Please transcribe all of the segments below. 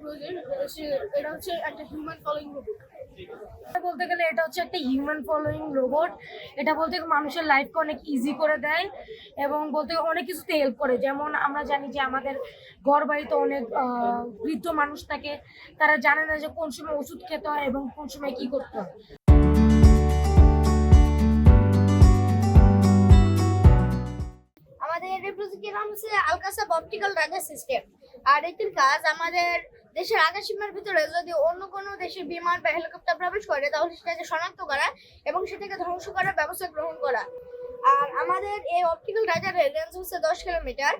প্রয়োজন এটা হচ্ছে একটা হিউম্যান ফলোইং রোবট বলতে গেলে এটা হচ্ছে একটা হিউম্যান ফলোয়িং রোবট এটা বলতে মানুষের লাইফকে অনেক ইজি করে দেয় এবং বলতে অনেক কিছুতে হেল্প করে। যেমন আমরা জানি যে আমাদের ঘর বাড়িতে অনেক বৃদ্ধ মানুষ থাকে, তারা জানে না যে কোন সময় ওষুধ খেতে হয় এবং কোন সময় কি করতে হয়। আলকাসাব অপটিক্যাল রাডার সিস্টেম আর এটির কাজ আমাদের দেশের আকাশসীমার ভিতরে যদি অন্য কোনো দেশের বিমান বা হেলিকপ্টার প্রবেশ করে, তাহলে সেটাকে শনাক্ত করা এবং সেটাকে ধ্বংস করার ব্যবস্থা গ্রহণ করা। আর আমাদের এই অপটিক্যাল রাডারের রেঞ্জ হচ্ছে দশ কিলোমিটার।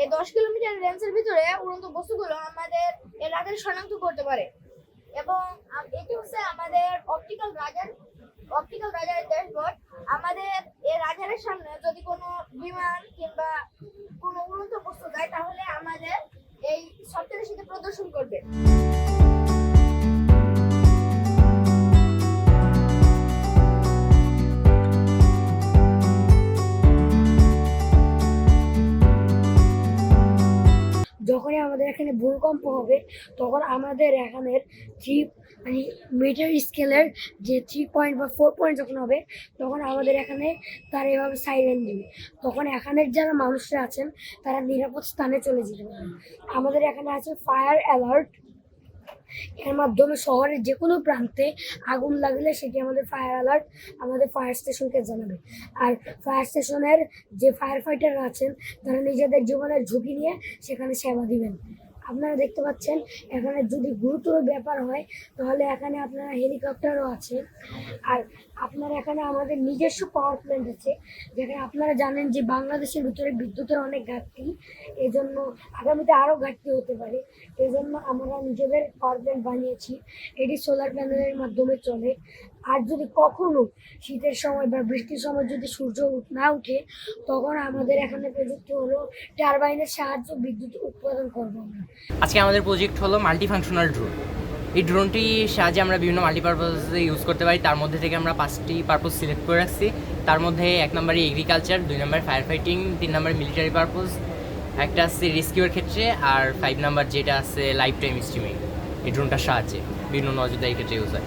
এই দশ কিলোমিটার রেঞ্জের ভিতরে উড়ন্ত বস্তুগুলো আমাদের এই রাডার শনাক্ত করতে পারে। এবং এটি হচ্ছে আমাদের অপটিক্যাল রাডার অপটিক্যাল রাজারের ড্যাশবোর্ড আমাদের এই রাজারের সামনে যদি কোনো বিমান কিংবা কোনো উড়ন্ত বস্তু যায়, তাহলে আমাদের এই সফটওয়্যারের সাথে প্রদর্শন করবে। আমাদের এখানে ভূমিকম্প হবে, তখন আমাদের এখানের থ্রি মানে মিটার স্কেলের যে থ্রি পয়েন্ট বা ফোর পয়েন্ট যখন হবে, তখন আমাদের এখানে তারা এভাবে সাইরেন দিবে। তখন এখানের যারা মানুষরা আছেন, তারা নিরাপদ স্থানে চলে যেতে পারে আমাদের এখানে আছে ফায়ার অ্যালার্ট এর মাধ্যমে শহরের যে কোনো প্রান্তে আগুন লাগলে সেটি আমাদের ফায়ার অ্যালার্ট আমাদের ফায়ার স্টেশনকে জানাবে। আর ফায়ার স্টেশনের যে ফায়ার ফাইটাররা আছেন, তারা নিজেদের জীবনের ঝুঁকি নিয়ে সেখানে সেবা দিবেন। আপনারা দেখতে পাচ্ছেন, এখানে যদি গুরুতর ব্যাপার হয়, তাহলে এখানে আপনারা হেলিকপ্টারও আছে। আর আপনারা এখানে আমাদের নিজস্ব পাওয়ার প্ল্যান্ট আছে, যেখানে আপনারা জানেন যে বাংলাদেশের ভিতরে বিদ্যুতের অনেক ঘাটতি এই জন্য আগামীতে আরও ঘাটতি হতে পারে। এই জন্য আমরা নিজেদের পাওয়ার প্ল্যান্ট বানিয়েছি, এটি সোলার প্যানেলের মাধ্যমে চলে। আর যদি কখনো শীতের সময় বা বৃষ্টির সময় যদি সূর্য না উঠে, তখন আমাদের এখানে প্রযুক্তি হলো টারবাইনের সাহায্যে বিদ্যুৎ উৎপাদন করব আমরা। আজকে আমাদের প্রজেক্ট হলো মাল্টি ফাংশনাল ড্রোন এই ড্রোনটির সাহায্যে আমরা বিভিন্ন মাল্টিপারপাসে ইউজ করতে পারি। তার মধ্যে থেকে আমরা পাঁচটি পারপোজ সিলেক্ট করে রাখছি। তার মধ্যে এক নম্বরে এগ্রিকালচার দুই নম্বরে ফায়ার ফাইটিং তিন নম্বরে মিলিটারি পারপোজ একটা আছে রেস্কিউর ক্ষেত্রে, আর ফাইভ নাম্বার যেটা আছে লাইফ টাইম স্ট্রিমিং এই ড্রোনটার সাহায্যে বিভিন্ন নজরদারি ক্ষেত্রে ইউজ হয়।